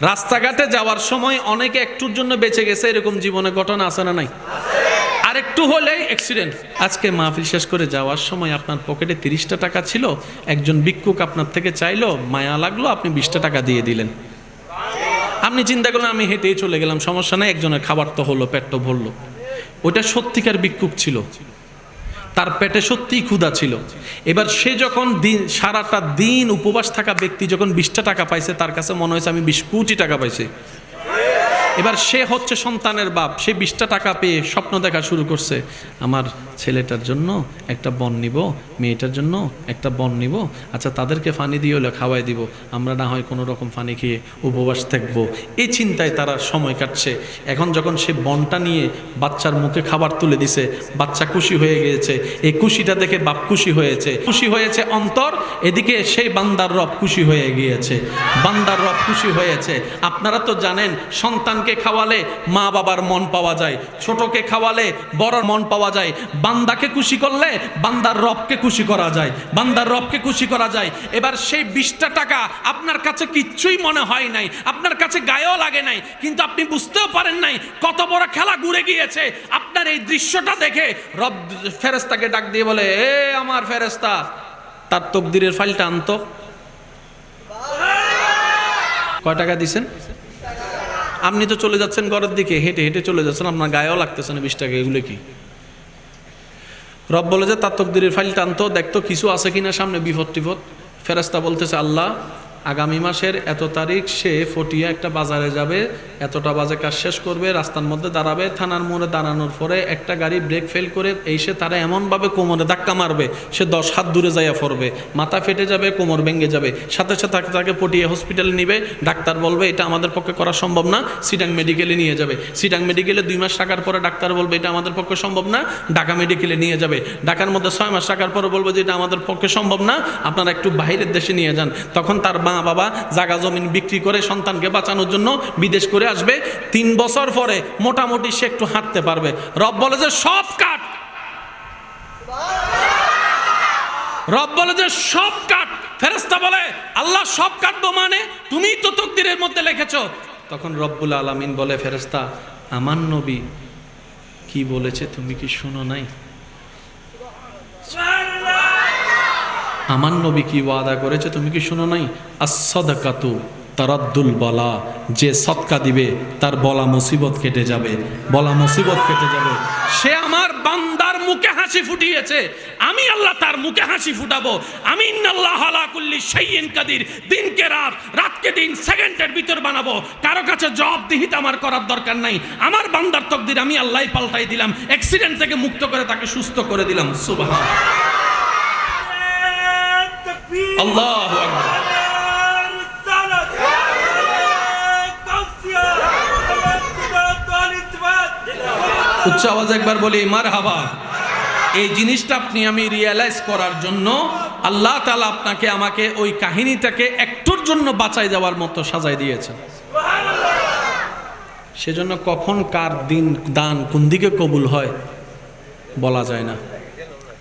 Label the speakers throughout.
Speaker 1: রাস্তাঘাটে যাওয়ার সময় অনেকে একটুর জন্য বেঁচে গেছে, এরকম জীবনে ঘটনা আছে না নাই? আর একটু হলেই অ্যাক্সিডেন্ট আজকে মাহফিল শেষ করে যাওয়ার সময় আপনার পকেটে তিরিশটা টাকা ছিল, একজন ভিক্ষুক আপনার থেকে চাইলো, মায়া লাগল, আপনি বিশটা টাকা দিয়ে দিলেন। আপনি চিন্তা করলেন, আমি হেঁটেই চলে গেলাম, সমস্যা নেই, একজনের খাবার তো হলো, পেট তো ভরলো। ওইটা সত্যিকার ভিক্ষুক ছিল। তার পেটে সত্যিই ক্ষুধা ছিল। এবার সে যখন দিন সারাটা দিন উপবাস থাকা ব্যক্তি যখন বিশটা টাকা পাইছে, তার কাছে মনে হয়েছে আমি বিশ কোটি টাকা পাইছি। এবার সে হচ্ছে সন্তানের বাপ। সে বিশটা টাকা পেয়ে স্বপ্ন দেখা শুরু করছে। আমার ছেলেটার জন্য একটা বন নিব, মেয়েটার জন্য একটা বন নিব। আচ্ছা তাদেরকে ফানি দিয়ে হলে খাওয়াই দিব। আমরা না হয় কোনো রকম ফানি খেয়ে উপবাস থাকব। এই চিন্তায় তারা সময় কাটছে। এখন যখন সে বনটা নিয়ে বাচ্চার মুখে খাবার তুলে দিছে, বাচ্চা খুশি হয়ে গিয়েছে। এই খুশিটা দেখে বাপ খুশি হয়েছে। খুশি হয়েছে অন্তর, এদিকে সেই বান্দার রব খুশি হয়ে গিয়েছে। বান্দার রব খুশি হয়েছে। আপনারা তো জানেন, সন্তানকে খাওয়ালে মা বাবার মন পাওয়া যায়, ছোটকে খাওয়ালে বড় মন পাওয়া যায়। বান্দাকে খুশি করলে বান্দার রবকে খুশি করা যায়, বান্দার রবকে খুশি করা যায়। এবার সেই বিশটা টাকা আপনার কাছে কিচ্ছুই মনে হয় নাই, আপনার কাছে গায়েও লাগে নাই, কিন্তু আপনি বুঝতেও পারেন নাই কত বড় খেলা ঘুরে গিয়েছে। আপনার এই দৃশ্যটা দেখে রব ফেরেস্তাকে ডাক দিয়ে বলে, এ আমার ফেরেস্তা তার তকদিরের ফাইলটা আনতো। কয় টাকা দিছেন? আপনি তো চলে যাচ্ছেন ঘরের দিকে, হেঁটে হেঁটে চলে যাচ্ছেন, আপনার গায়েও লাগতেছে না বিশ টাকা, এগুলো কি? রব বলে যে, তার তকদিরের ফাইল টানতো, দেখতো কিছু আছে কিনা সামনে বিপদ টিপদ ফেরাস্তা বলতেছে, আল্লাহ আগামী মাসের এত তারিখ, সে ফটিয়া একটা বাজারে যাবে, এতটা বাজে কাজ শেষ করবে, রাস্তার মধ্যে দাঁড়াবে, থানার মোড়ে দাঁড়ানোর পরে একটা গাড়ি ব্রেক ফেল করে এই সে তারা এমনভাবে কোমরে ধাক্কা মারবে, সে দশ হাত দূরে যাইয়া পড়বে মাথা ফেটে যাবে, কোমর ভেঙে যাবে, সাথে সাথে তাকে- তাকে হসপিটালে নিবে, ডাক্তার বলবে, এটা আমাদের পক্ষে করা সম্ভব না সিটাং মেডিকেলে নিয়ে যাবে। সিটাং মেডিকেলে দুই মাস টাকার পরে ডাক্তার বলবে, এটা আমাদের পক্ষে সম্ভব না। ঢাকা মেডিকেলে নিয়ে যাবে। ঢাকার মধ্যে ছয় মাস টাকার পরে বলবে যে, এটা আমাদের পক্ষে সম্ভব না, আপনারা একটু বাইরের দেশে নিয়ে যান। তখন তার বাবা জাগা জমিন বিক্রি করে সন্তানকে বাঁচানোর জন্য বিদেশ করে আসবে। তিন বছর পরে মোটামুটি সে একটু হাঁটতে পারবে। রব বলে যে, সব কাট। রব বলে যে, সব কাট। ফেরেস্তা বলে, আল্লাহ সব কাটবো মানে তুমি তো তকদিরের মধ্যে লিখেছো। তখন রব্বুল আলামিন বলে ফেরেস্তা আমার নবী কি বলেছে তুমি কি শুনো নাই? আমার নবী কি ওয়াদা করেছে তুমি কি শুনো নাই? আসদাকাতু তারাদ্দুল বলা। যে সৎকা দিবে, তার বলা মুসিবত কেটে যাবে। বলা মুসিবত কেটে যাবে। সে আমার বান্দার মুখে হাসি ফুটিয়েছে। আমি আল্লাহ তার মুখে হাসি ফুটাবো। আমি ইন্নাল্লাহ আলা কুল্লি শাইইন কাদির। দিনকে রাত, রাতকে দিন, সেকেন্ডের ভিতর বানাবো। কারও কাছে জবাবদিহিত আমার করার দরকার নাই। আমার বান্দার তকদির আমি আল্লাহ পাল্টাই দিলাম। অ্যাক্সিডেন্ট থেকে মুক্ত করে তাকে সুস্থ করে দিলাম। সুবহান। আল্লাহু উচ্চ আওয়াজ একবার বলি মার হাবা এই জিনিসটা আপনি আমি রিয়েলাইজ করার জন্য আল্লাহ তালা আপনাকে আমাকে ওই কাহিনীটাকে একটুর জন্য বাঁচাই যাওয়ার মতো সাজাই দিয়েছেন। সেজন্য কখন কার দিন দান কোন দিকে কবুল হয় বলা যায় না।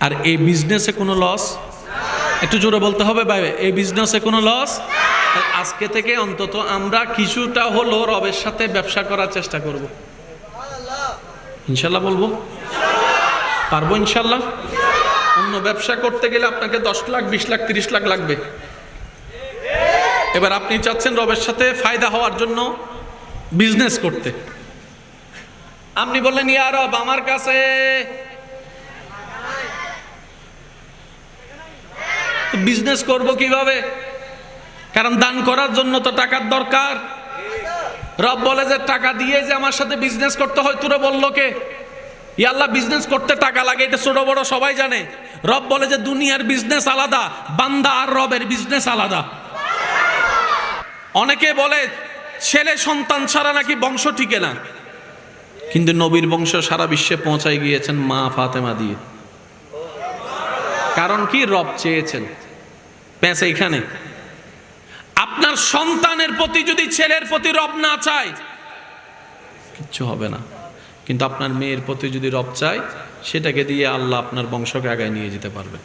Speaker 1: আর এই বিজনেসে কোনো লস একটু জোরে বলতে হবে ভাই, এই বিজনেসে কোনো লস আজকে থেকে অন্তত আমরা কিছুটা হলো রবের সাথে ব্যবসা করার চেষ্টা করব। ইনশাল্লাহ বলব? পারব ইনশাল্লাহ? অন্য ব্যবসা করতে গেলে আপনাকে দশ লাখ, বিশ লাখ, তিরিশ লাখ লাগবে। এবার আপনি চাচ্ছেন রবের সাথে ফায়দা হওয়ার জন্য বিজনেস করতে। আপনি বললেন, ইয়া রব, আমার কাছে বিজনেস করব কীভাবে? কারণ দান করার জন্য তো টাকার দরকার। রব বলে যে, টাকা দিয়ে যে আমার সাথে বিজনেস করতে হয়, তোরা বলল কে? ইয়াল্লাহ বিজনেস করতে টাকা লাগে, এটা ছোট বড় সবাই জানে। রব বলে যে, দুনিয়ার বিজনেস আলাদা, বান্দা আর রবের বিজনেস আলাদা। অনেকে বলে, ছেলে সন্তান ছাড়া নাকি বংশ টিকে না। কিন্তু নবীর বংশ সারা বিশ্বে পৌঁছায় গিয়েছেন মা ফাতেমা দিয়ে। কারণ কি? রব চেয়েছেন। প্যাঁচ এইখানে। আপনার সন্তানের প্রতি যদি ছেলের প্রতি রব না চায় কিচ্ছু হবে না। কিন্তু আপনার মেয়ের প্রতি যদি রব চায় সেটাকে দিয়ে আল্লাহ আপনার বংশকে আগায় নিয়ে যেতে পারবেন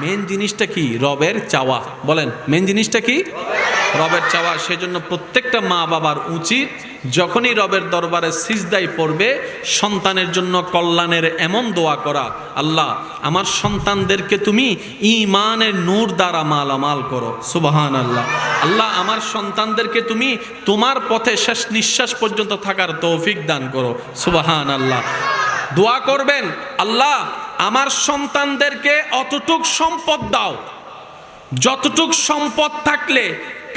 Speaker 1: মেন জিনিসটা কি? রবের চাওয়া। বলেন মেন জিনিসটা কি? রবের চাওয়া সেজন্য প্রত্যেকটা মা বাবার উচিত যখনই রবের দরবারে সিজদাই পড়বে, সন্তানের জন্য কল্যাণের এমন দোয়া করা, আল্লাহ, আমার সন্তানদেরকে তুমি ইমানের নূর দ্বারা মালামাল করো। সুবাহান আল্লাহ আল্লাহ আমার সন্তানদেরকে তুমি তোমার পথে শেষ নিঃশ্বাস পর্যন্ত থাকার তৌফিক দান করো। সুবাহান আল্লাহ দোয়া করবেন, আল্লাহ, আমার সন্তানদেরকে অতটুক সম্পদ দাও। যতটুক সম্পদ থাকলে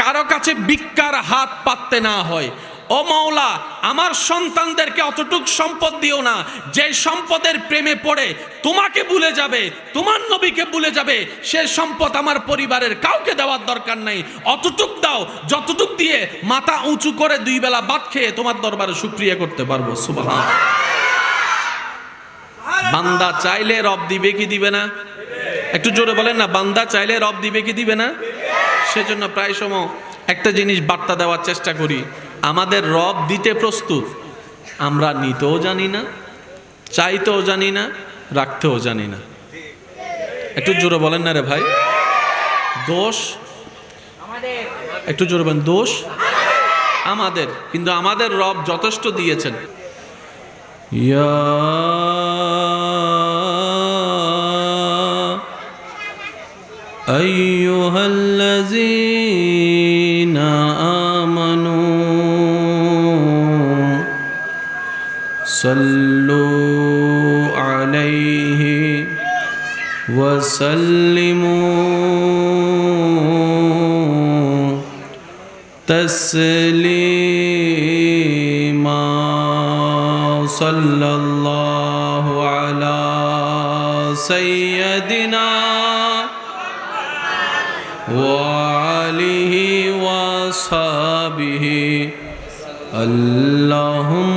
Speaker 1: কারও কাছে ভিক্ষার হাত পাততে না হয়। ও মাওলা, আমার সন্তানদেরকে অতটুক সম্পদ দিও না। যে সম্পদের প্রেমে পড়ে, তোমাকে ভুলে যাবে, তোমার নবীকে ভুলে যাবে। সে সম্পদ আমার পরিবারের কাউকে দেওয়ার দরকার নাই। অতটুক দাও, যতটুক দিয়ে মাথা উঁচু করে দুই বেলা ভাত খেয়ে তোমার দরবারে শুক্রিয়া করতে পারব। বান্দা চাইলে রব দিবে কি দিবে না? একটু জোরে বলেন না, বান্দা চাইলে রব দিবে কি দিবে না? সেজন্য প্রায় সময় একটা জিনিস বার্তা দেওয়ার চেষ্টা করি আমাদের রব দিতে প্রস্তুত আমরা নিতেও জানি না চাইতেও জানি না রাখতেও জানি না একটু জোরে বলেন না রে ভাই দোষ একটু জোরে বলেন দোষ আমাদের কিন্তু আমাদের রব যথেষ্ট দিয়েছেন يا أيها صلوا عليه وسلموا تسليما. صلى الله على سيدنا وعليه وصحبه. اللهم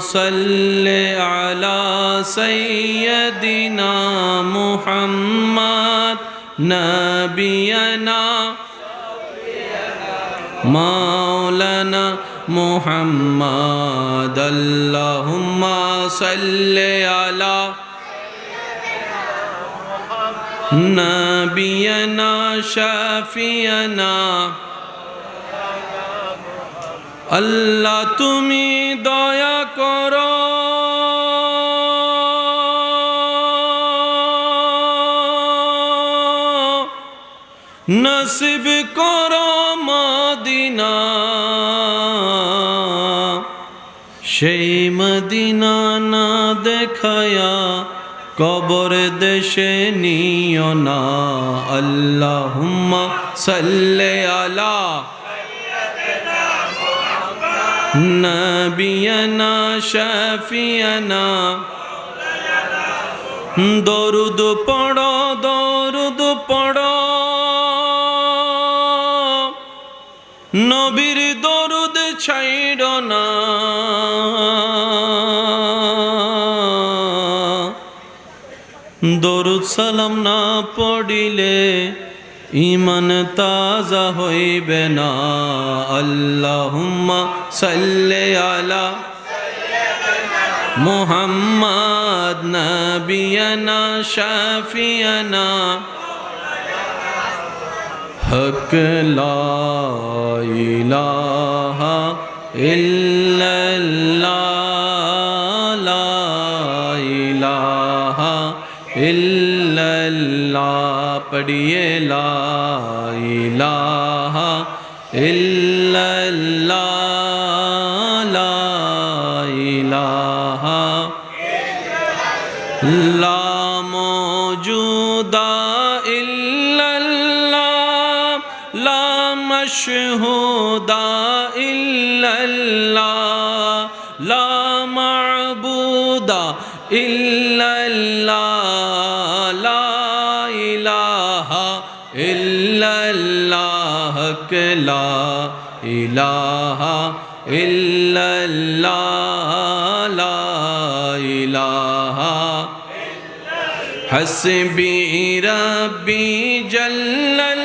Speaker 1: صل على سيدنا محمد نبينا مولانا محمد اللهم صل على نبينا شافينا আল্লাহ তুমি দয়া নসিব করো মদিনা সেই মদিনা না দেখায়া কবর দেশে নিও না। আল্লাহুম্মা সাল্লি আলা নবিয়ানা, শাফিয়ানা। দরুদ পড়ো দরুদ পড়ো। নবীর দরুদ ছাইড় না। দরুদ সালাম না পড়িলে ইমান তাজা হইবে না। আল্লাহুম্মা সাল্লি আলা মুহাম্মদ, নবিয়ানা, শাফিয়ানা। হক লা ইলাহা ইল্লাল্লাহ লা ইলাহা ইল্লাল্লাহ পড়িয়ে লা ইলাহা ইল্লাল্লাহ লা লা مشهودا إلا الله لا معبودا إلا الله لا إله إلا الله لا إله إلا الله لا إله حسبي ربي جل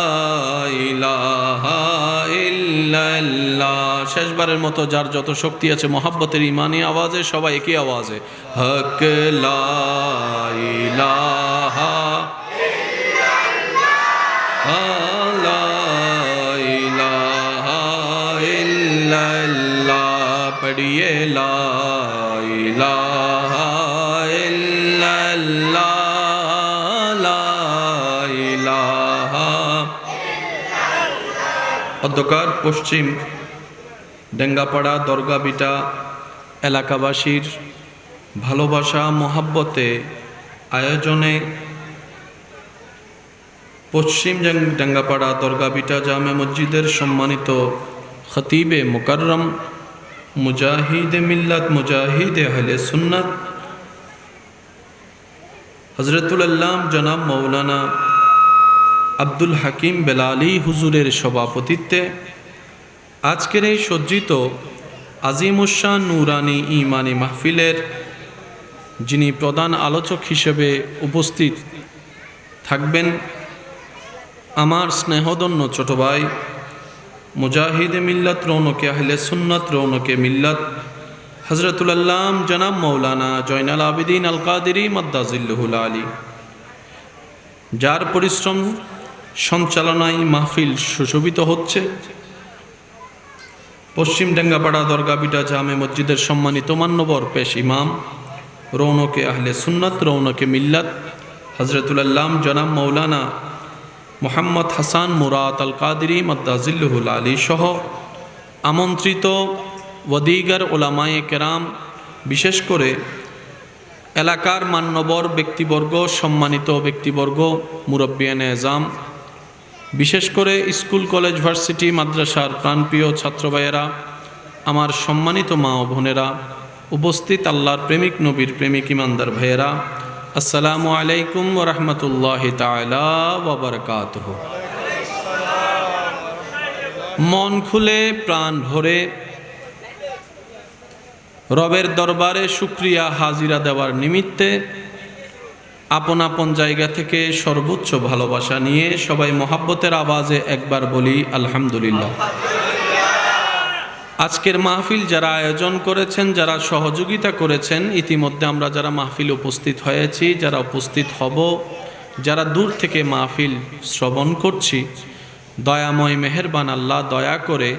Speaker 1: শেষবারের মতো যার যত শক্তি আছে, মোহাব্বতের ইমানি আওয়াজে, সবাই একই আওয়াজে, হক লা ইলাহা লা ইলাহা ইল্লাল্লাহ পড়িয়ে লা ইলাহা ইল্লাল্লাহ, লা ইলাহা। অধ্যকার পশ্চিম ডেঙ্গাপাড়া, দরগাবিটা এলাকাবাসীর ভালোবাসা, মহাব্বতে আয়োজনে পশ্চিম ডাঙ্গাপাড়া, দরগাবিটা জামে মসজিদের সম্মানিত খতিবে মুকাররম মুজাহিদে মিল্লাত মুজাহিদে আহলে সুন্নাত। হজরতুল আল্লাম জনাব মৌলানা আব্দুল হাকিম বেলালি হুজুরের সভাপতিত্বে আজকের এই সজ্জিত আজিমুসান নুরানি ইমানি মাহফিলের যিনি প্রধান আলোচক হিসেবে উপস্থিত থাকবেন, আমার স্নেহদন্য ছোট ভাই মুজাহিদে মিল্লাত রৌনকে, আহলে সুন্নাত রৌনকে মিল্লাত হজরতুল্লাম জনাব মৌলানা জয়নাল আবিদিন আল কাদেরি মদ্দাজিল্লুহুল আলী। যার পরিশ্রম সঞ্চালনায় মাহফিল সুশোভিত হচ্ছে। পশ্চিম ডেঙ্গাপাড়া দরগাবিটা জামে মসজিদের সম্মানিত মান্যবর পেশ ইমাম। রৌনকে আহলে সুন্নাত, রৌনকে মিল্লাত। হজরতুল্লাম জনাব মৌলানা মোহাম্মদ হাসান মুরাত আল কাদিরি মদ্দাজিল্লুহুল আলী সহ আমন্ত্রিত ওদিগার ওলামায়ে কেরাম, বিশেষ করে এলাকার মান্যবর ব্যক্তিবর্গ, সম্মানিত ব্যক্তিবর্গ মুরব্বিয়ান এজাম বিশেষ করে স্কুল, কলেজ, ভার্সিটি, মাদ্রাসার প্রাণপ্রিয় ছাত্রভাইয়েরা আমার সম্মানিত মা ও বোনেরা, উপস্থিত আল্লাহর প্রেমিক নবীর প্রেমিক ইমানদার ভাইয়েরা, আসসালামু আলাইকুম রহমতুল্লাহ তালা ওবরকাত মন খুলে, প্রাণ ভরে, রবের দরবারে শুক্রিয়া হাজিরা দেওয়ার নিমিত্তে আপন আপন জায়গা থেকে সর্বোচ্চ ভালোবাসা নিয়ে সবাই মহাব্বতের আওয়াজে একবার বলি, আলহামদুলিল্লাহ আজকের মাহফিল যারা আয়োজন করেছেন, যারা সহযোগিতা করেছেন, ইতিমধ্যে আমরা যারা মাহফিল উপস্থিত হয়েছি, যারা উপস্থিত হব, যারা দূর থেকে মাহফিল শ্রবণ করছি, দয়াময় মেহেরবান আল্লাহ দয়া করে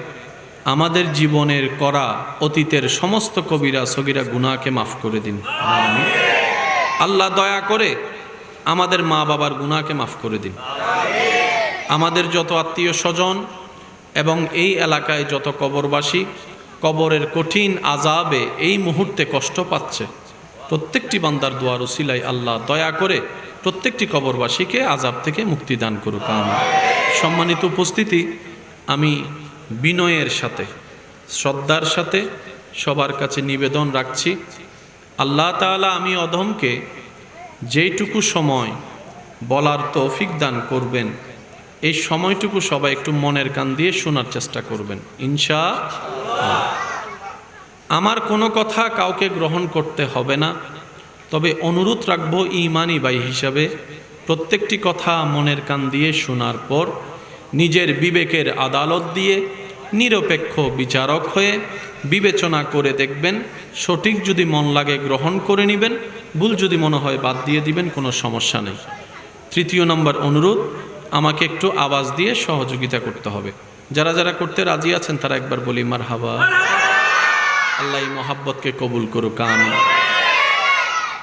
Speaker 1: আমাদের জীবনের করা অতীতের সমস্ত কবিরা, সগিরা, গুনাহকে মাফ করে দিন। আল্লাহ দয়া করে আমাদের মা বাবার গুনাহকে মাফ করে দিন। আমাদের যত আত্মীয় স্বজন এবং এই এলাকায় যত কবরবাসী, কবরের কঠিন আজাবে এই মুহূর্তে কষ্ট পাচ্ছে, প্রত্যেকটি বান্দার দোয়ার উসিলাই আল্লাহ দয়া করে প্রত্যেকটি কবরবাসীকে আজাব থেকে মুক্তি দান করুক আমি সম্মানিত উপস্থিতি, আমি বিনয়ের সাথে, শ্রদ্ধার সাথে সবার কাছে নিবেদন রাখছি। আল্লাহ তাআলা আমি অধমকে যেইটুকু সময় বলার তৌফিক দান করবেন, এই সময়টুকু সবাই একটু মনের কান দিয়ে শোনার চেষ্টা করবেন ইনশা আমার কোনো কথা কাউকে গ্রহণ করতে হবে না, তবে অনুরোধ রাখব ইমানি বাই হিসাবে প্রত্যেকটি কথা মনের কান দিয়ে শোনার পর নিজের বিবেকের আদালত দিয়ে নিরপেক্ষ বিচারক হয়ে বিবেচনা করে দেখবেন, সঠিক যদি মন লাগে গ্রহণ করে নেবেন, ভুল যদি মনে হয় বাদ দিয়ে দিবেন, কোনো সমস্যা নেই। তৃতীয় নম্বর অনুরোধ, আমাকে একটু আওয়াজ দিয়ে সহযোগিতা করতে হবে। যারা যারা করতে রাজি আছেন, তারা একবার বলি মার হাবা আল্লাহ মহাব্বতকে কবুল করুক আমি